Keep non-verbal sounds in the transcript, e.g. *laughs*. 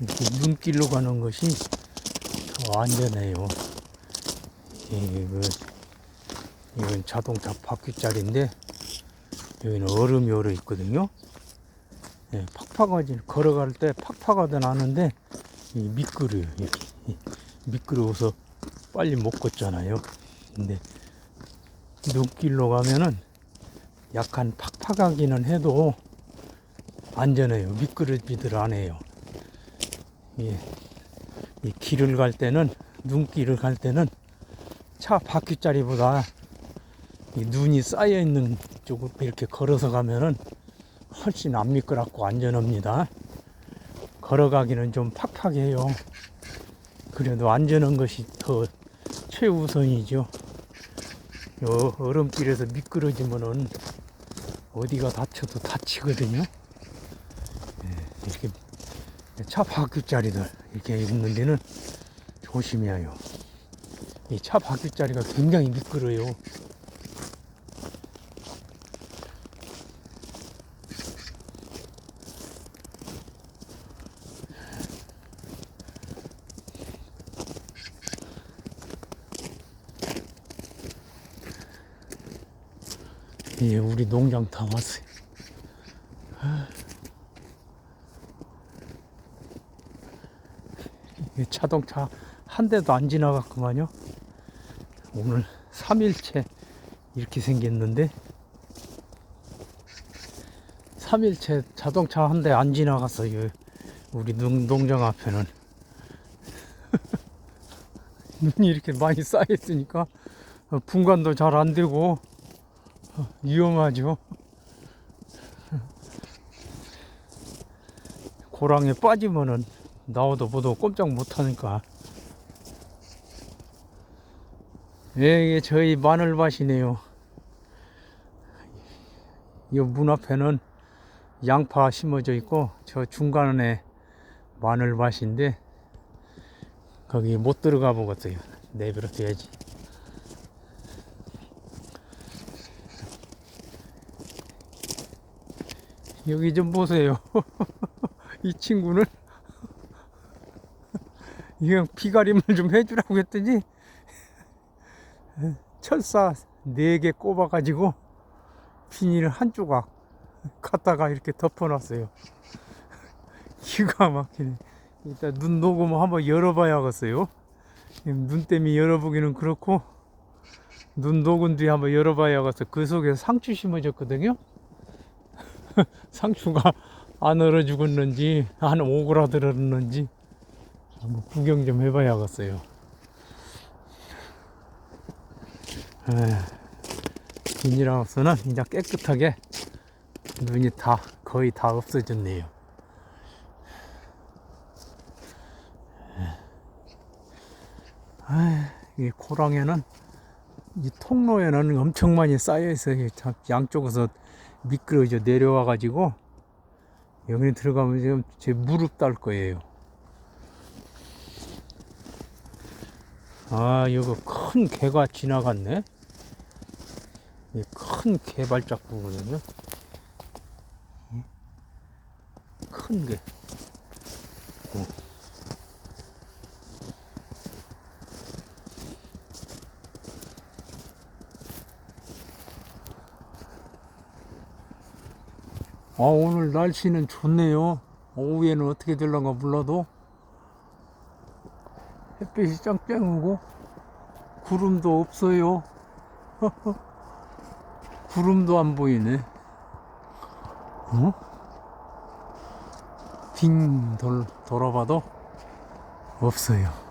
이렇게 눈길로 가는 것이 더 안전해요. 이거, 이건 자동차 바퀴짜리인데, 여기는 얼음이 얼어 있거든요. 예, 팍팍하지, 걸어갈 때 팍팍하다 나는데, 이 미끄러요. 이 미끄러워서 빨리 못 걷잖아요. 근데, 눈길로 가면은 약간 팍팍하기는 해도 안전해요. 미끄러지들 않아요. 예. 이 길을 갈 때는 눈길을 갈 때는 차 바퀴짜리보다 이 눈이 쌓여 있는 쪽으로 이렇게 걸어서 가면은 훨씬 안 미끄럽고 안전합니다. 걸어가기는 좀 팍팍해요. 그래도 안전한 것이 더 최우선이죠. 요 얼음길에서 미끄러지면은 어디가 다쳐도 다치거든요. 예, 이렇게 차 바퀴짜리들 이렇게 있는 데는 조심해야 해요. 이 차 바퀴짜리가 굉장히 미끄러요. 예, 우리 농장 다 왔어요. 자동차 한 대도 안 지나갔구만요. 오늘 3일째 이렇게 생겼는데 3일째 자동차 한 대 안 지나갔어요. 우리 농, 농장 앞에는 *laughs* 눈이 이렇게 많이 쌓였으니까 어, 분간도 잘 안 되고 어, 위험하죠. 고랑에 빠지면은 나오도 보도 꼼짝 못하니까. 예, 이게 저희 마늘밭이네요. 이 문 앞에는 양파 심어져 있고 저 중간에 마늘밭인데 거기 못 들어가 보겠어요. 내버려 둬야지. 여기 좀 보세요. *laughs* 이 친구는 이거 비가림을 좀 해주라고 했더니 철사 네 개 꼽아가지고 비닐 한 조각 갖다가 이렇게 덮어놨어요. *laughs* 기가 막히네. 일단 눈 녹으면 한번 열어봐야겠어요. 눈 때문에 열어보기는 그렇고 눈 녹은 뒤에 한번 열어봐야겠어. 그 속에 상추 심어졌거든요. *laughs* 상추가 안 얼어 죽었는지 안 오그라들었는지 한번 구경 좀 해봐야겠어요. 비닐하우스는 이제 깨끗하게 눈이 다 거의 다 없어졌네요. 아, 이 고랑에는 이 통로에는 엄청 많이 쌓여 있어요. 참 양쪽에서 미끄러져 내려와 가지고 여기 들어가면 지금 제 무릎 닿을 거예요. 아, 이거 큰 개가 지나갔네. 이큰 개발짝 부분은요. 큰 개. 어. 아, 오늘 날씨는 좋네요. 오후에는 어떻게 될런가 몰라도 햇빛이 짱짱하고 구름도 없어요. *laughs* 구름도 안 보이네. 어? 빙 돌, 돌아봐도 없어요.